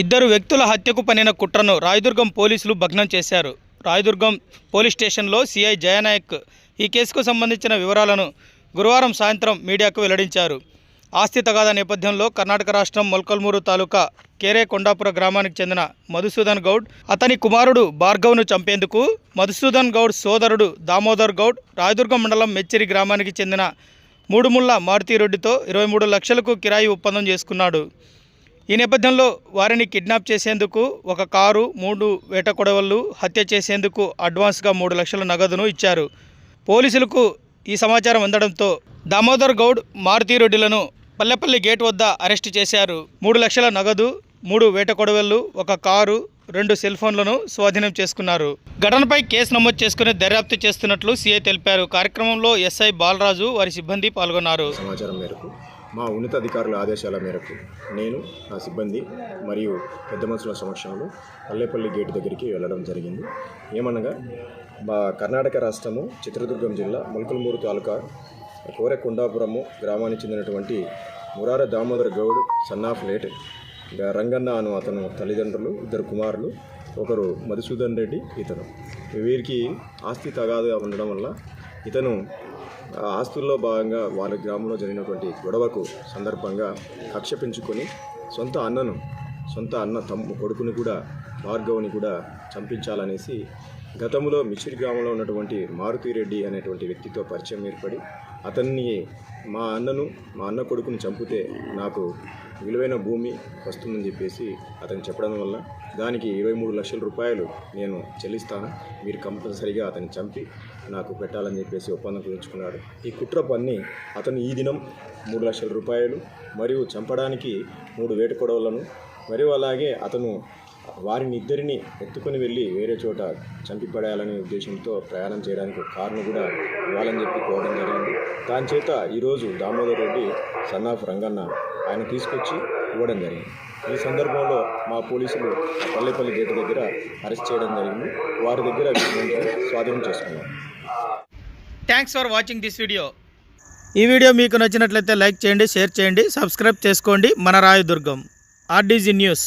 ఇద్దరు వ్యక్తుల హత్యకు పనిన కుట్రను రాయదుర్గం పోలీసులు భగ్నం చేశారు. రాయదుర్గం పోలీస్ స్టేషన్లో సిఐ జయనాయక్ ఈ కేసుకు సంబంధించిన వివరాలను గురువారం సాయంత్రం మీడియాకు వెల్లడించారు. ఆస్తి తగాదా నేపథ్యంలో కర్ణాటక రాష్ట్రం మొల్కల్మూరు తాలూకా కేరే కొండాపుర గ్రామానికి చెందిన మధుసూదన్ గౌడ్ అతని కుమారుడు భార్గవ్ను చంపేందుకు మధుసూదన్ గౌడ్ సోదరుడు దామోదర్ గౌడ్ రాయదుర్గం మండలం మెచ్చిరి గ్రామానికి చెందిన మూడుముళ్ళ మారుతిరెడ్డితో ఇరవై మూడు లక్షలకు కిరాయి ఒప్పందం చేసుకున్నాడు. ఈ నేపథ్యంలో వారిని కిడ్నాప్ చేసేందుకు ఒక కారు మూడు వేట కొడవళ్ళు హత్య చేసేందుకు అడ్వాన్స్గా మూడు లక్షల నగదును ఇచ్చారు. పోలీసులకు ఈ సమాచారం అందడంతో దామోదర్ గౌడ్ మారుతీరెడ్డిలను పల్లెపల్లి గేట్ వద్ద అరెస్టు చేశారు. మూడు లక్షల నగదు మూడు వేట కొడవళ్ళు ఒక కారు రెండు సెల్ ఫోన్లను స్వాధీనం చేసుకున్నారు. ఘటనపై కేసు నమోదు చేసుకుని దర్యాప్తు చేస్తున్నట్లు సీఐ తెలిపారు. కార్యక్రమంలో ఎస్ఐ బాలరాజు వారి సిబ్బంది పాల్గొన్నారు. సమాచారం మేరకు మా ఉన్నతాధికారుల ఆదేశాల మేరకు నేను నా సిబ్బంది మరియు పెద్ద మనుషుల సమక్షంలో పల్లెపల్లి గేటు దగ్గరికి వెళ్ళడం జరిగింది. ఏమనగా మా కర్ణాటక రాష్ట్రము చిత్రదుర్గం జిల్లా మొలకలమూరు తాలూకా కోరెకొండాపురము గ్రామానికి చెందినటువంటి Murara Damodar Goud son of late Ranganna అను అతను తల్లిదండ్రులు ఇద్దరు కుమారులు ఒకరు మధుసూదన్ రెడ్డి ఇతను. వీరికి ఆస్తి తగాదుగా ఉండడం వల్ల ఇతను ఆస్తుల్లో భాగంగా వాళ్ళ గ్రామంలో జరిగినటువంటి గొడవకు సందర్భంగా కక్ష పెంచుకొని సొంత అన్నను సొంత అన్న తమ్ము కొడుకుని కూడా భార్గవుని కూడా చంపించాలనేసి గతంలో మిచిరి గ్రామంలో ఉన్నటువంటి మారుతిరెడ్డి అనేటువంటి వ్యక్తితో పరిచయం ఏర్పడి అతన్ని మా అన్నను మా అన్న కొడుకుని చంపితే నాకు విలువైన భూమి వస్తుందని చెప్పేసి అతను చెప్పడం వల్ల దానికి ఇరవై మూడు లక్షల రూపాయలు నేను చెల్లిస్తాను. మీరు కంపల్సరీగా అతన్ని చంపి నాకు పెట్టాలని చెప్పేసి ఒప్పందం కుదుర్చుకున్నాడు. ఈ కుట్ర పన్ని అతను ఈ దినం మూడు లక్షల రూపాయలు మరియు చంపడానికి మూడు వేట కొడవలను మరియు అలాగే అతను వారిని ఇద్దరిని ఎత్తుకొని వెళ్ళి వేరే చోట చంపిపడేయాలనే ఉద్దేశంతో ప్రయాణం చేయడానికి కారును కూడా ఇవ్వాలని చెప్పి కోవడం జరిగింది. దాని చేత ఈరోజు దామోదర్ రెడ్డి సన్నాఫ్ రంగన్న ఆయన తీసుకొచ్చి ఇవ్వడం జరిగింది. ఈ సందర్భంలో మా పోలీసులు పల్లెపల్లి గేటు దగ్గర అరెస్ట్ చేయడం జరిగింది. వారి దగ్గర స్వాధీనం చేసుకున్నాం. Thanks for watching this video ఈ వీడియో మీకు నచ్చినట్లయితే లైక్ చేయండి షేర్ చేయండి సబ్స్క్రైబ్ చేసుకోండి. మన రాయదుర్గం ఆర్డీజీ న్యూస్.